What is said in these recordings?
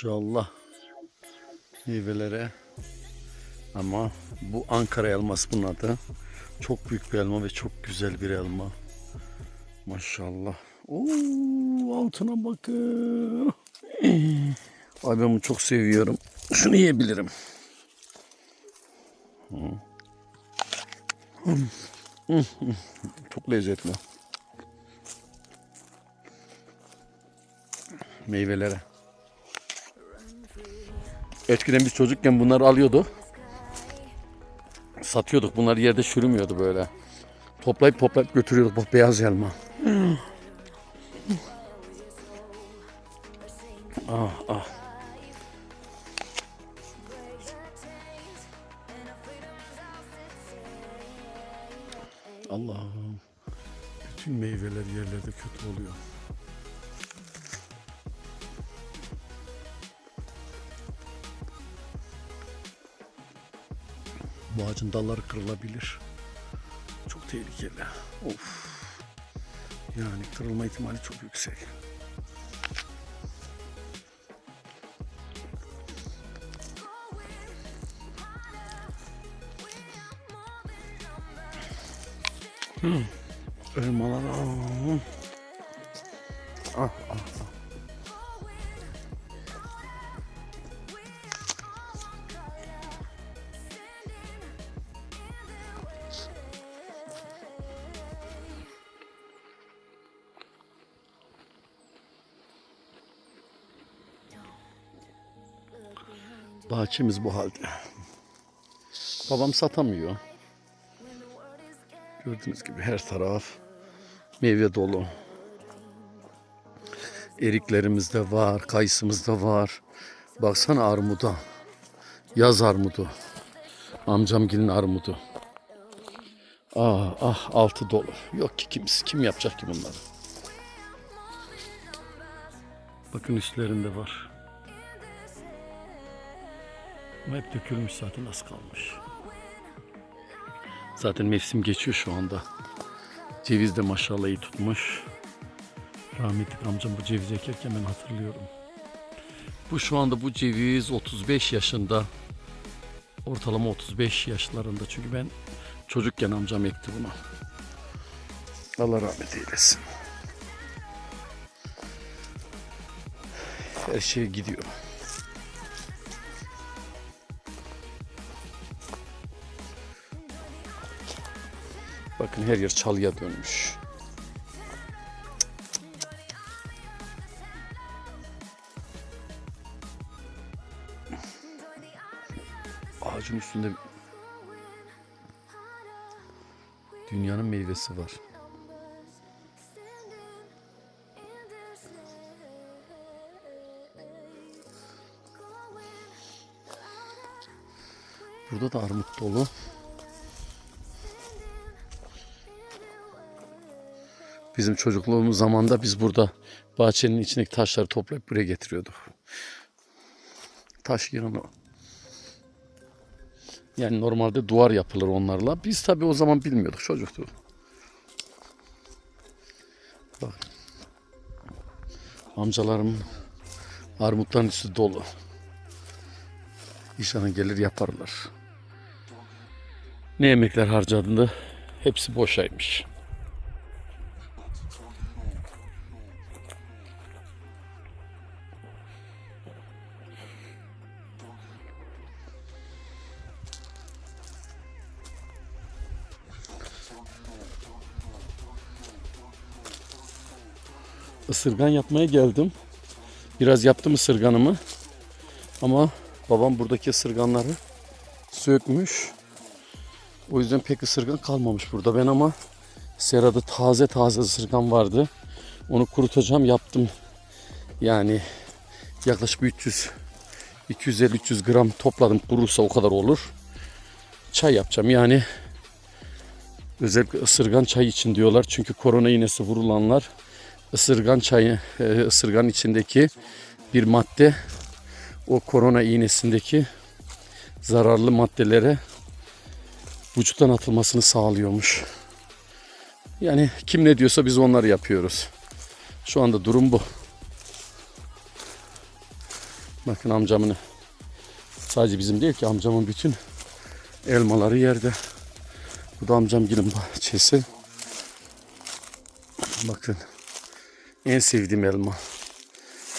Maşallah. Meyvelere. Ama bu Ankara elması bunun adı. Çok büyük bir elma ve çok güzel bir elma. Maşallah. Oo, altına bakın. Ay ben bunu çok seviyorum. Şunu yiyebilirim. Çok lezzetli. Meyvelere. Eskiden biz çocukken bunları alıyordu. Satıyorduk. Bunlar yerde çürümüyordu böyle. Toplayıp toplayıp götürüyorduk. Bak beyaz elma. ah ah. Allah'ım. Bütün meyveler yerlerde kötü oluyor. Bu ağacın dalları kırılabilir. Çok tehlikeli. Of. Yani kırılma ihtimali çok yüksek. Hmm. Elmalar. ah. Ah, Bahçemiz bu halde. Babam satamıyor. Gördüğünüz gibi her taraf meyve dolu. Eriklerimiz de var, kayısımız da var. Baksana armuda. Yaz armudu. Amcamgilin armudu. Ah ah altı dolu. Yok ki kimse kim yapacak ki bunları? Bakın üstlerinde var. Ama hep dökülmüş zaten az kalmış. Zaten mevsim geçiyor şu anda. Ceviz de maşallah iyi tutmuş. Rahmetli amcam bu cevizi ekerken ben hatırlıyorum. Bu şu anda bu ceviz 35 yaşında. Ortalama 35 yaşlarında. Çünkü ben çocukken amcam ekti bunu. Allah rahmet eylesin. Her şey gidiyor. Bakın her yer çalıya dönmüş. Ağacın üstünde dünyanın meyvesi var. Burada da armut dolu. Bizim çocukluğumuz zamanda biz burada bahçenin içindeki taşları toplayıp buraya getiriyorduk. Taş yığını. Yani normalde duvar yapılır onlarla. Biz tabii o zaman bilmiyorduk çocuktu. Bak. Amcalarım armutların üstü dolu. İnşallah gelir yaparlar. Ne emekler harcadığında hepsi boşaymış. Isırgan yapmaya geldim. Biraz yaptım ısırganımı. Ama babam buradaki ısırganları sökmüş. O yüzden pek ısırgan kalmamış burada. Ben ama serada taze taze ısırgan vardı. Onu kurutacağım yaptım. Yani yaklaşık 300 250-300 gram topladım. Kurursa o kadar olur. Çay yapacağım. Yani özellikle ısırgan çay için diyorlar. Çünkü korona iğnesi vurulanlar ısırgan çayı, e, ısırgan içindeki bir madde o korona iğnesindeki zararlı maddelere vücuttan atılmasını sağlıyormuş. Yani kim ne diyorsa biz onları yapıyoruz. Şu anda durum bu. Bakın amcamın sadece bizim değil ki amcamın bütün elmaları yerde. Bu da amcam gelin bahçesi. Bakın en sevdiğim elma.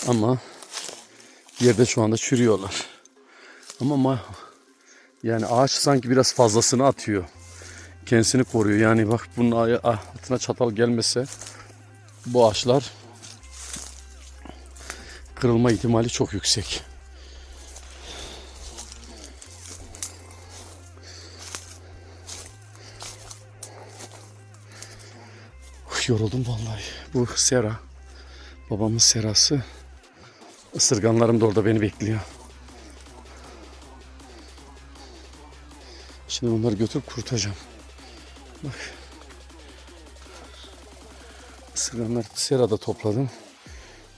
Ama yerde şu anda çürüyorlar. Ama ma yani ağaç sanki biraz fazlasını atıyor. Kendisini koruyor. Yani bak bunun aya- altına çatal gelmese bu ağaçlar kırılma ihtimali çok yüksek. Yoruldum vallahi. Bu sera. Babamın serası. Isırganlarım da orada beni bekliyor. Şimdi bunları götürüp kurutacağım. Bak. Isırganlar serada topladım.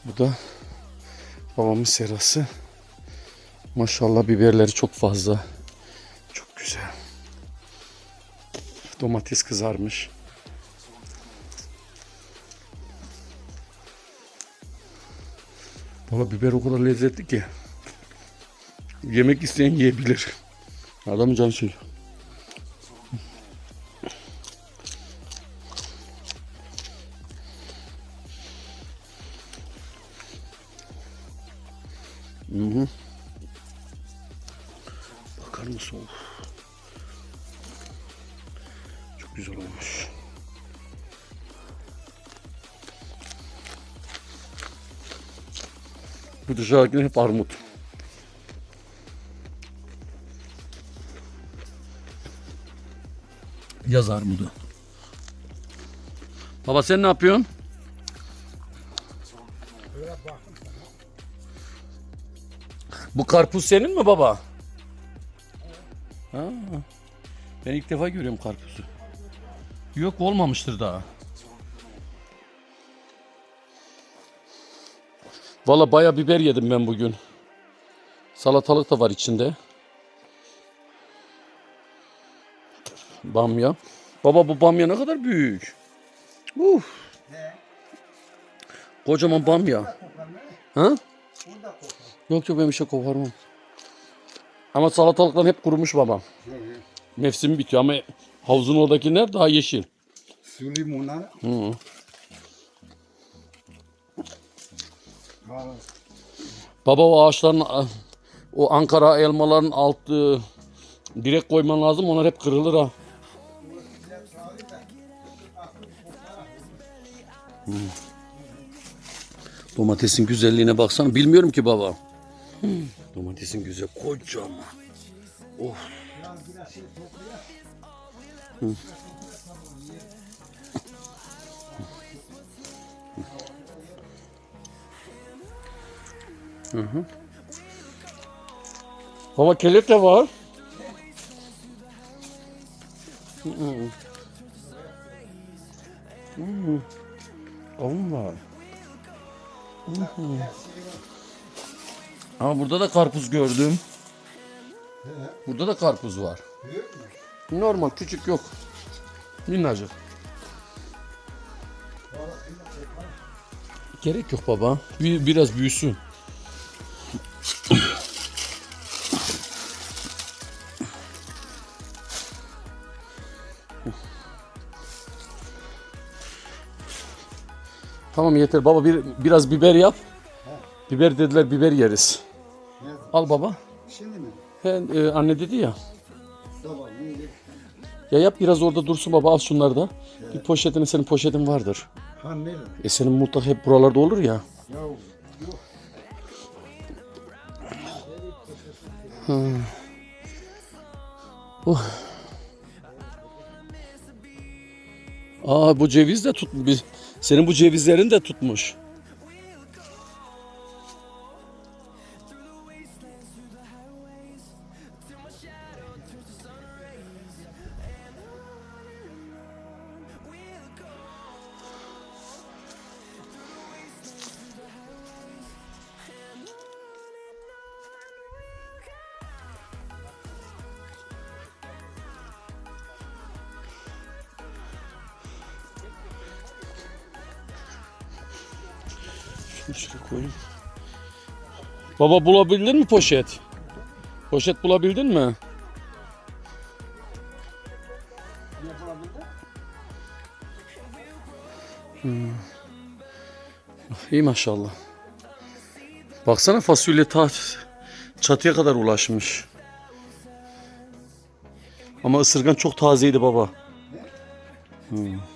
Bu da babamın serası. Maşallah biberleri çok fazla. Çok güzel. Domates kızarmış. Valla biber o kadar lezzetli ki. Yemek isteyen yiyebilir. Adamın canı çekiyor. Hı hı. Bakar mısın? Çok güzel olmuş. Bu dışarıdakiler hep armut. Yaz armudu. Baba sen ne yapıyorsun? Bu karpuz senin mi baba? Ha. Ben ilk defa görüyorum karpuzu. Yok olmamıştır daha. Valla baya biber yedim ben bugün. Salatalık da var içinde. Bamya. Baba bu bamya ne kadar büyük. Uf. Kocaman bamya. Ha? Yok yok ben bir şey koparmam. Ama salatalıklar hep kurumuş babam. Mevsimi bitiyor ama havuzun oradakiler daha yeşil. Su limonlar. Hı. Baba o ağaçların o Ankara elmaların altı direkt koyman lazım. Onlar hep kırılır ha. Hmm. Domatesin güzelliğine baksana. Bilmiyorum ki baba. Hmm. Domatesin güzel kocaman. Of. Hı. Baba kelep de var. Hı hı. Hı. Kavun var. Hı hı. Ama burada da karpuz gördüm. Burada da karpuz var. Normal küçük yok. Minnacık. Gerek yok baba. Bir, biraz büyüsün. Tamam yeter baba bir biraz biber yap. Biber dediler biber yeriz. Ne? Al baba. Şimdi mi? He, e, anne dedi ya. Sabah neydi? Ya yap biraz orada dursun baba al şunları da. Bir poşetini senin poşetin vardır. Ha nerede? E senin mutlaka hep buralarda olur ya. Ya yok. Aa bu ceviz de tutmuş. Senin bu cevizlerin de tutmuş. Şuraya koyayım. Baba bulabildin mi poşet? Poşet bulabildin mi? Bulabildi? İyi maşallah. Baksana fasulye ta çatıya kadar ulaşmış. Ama ısırgan çok tazeydi baba. Hmm.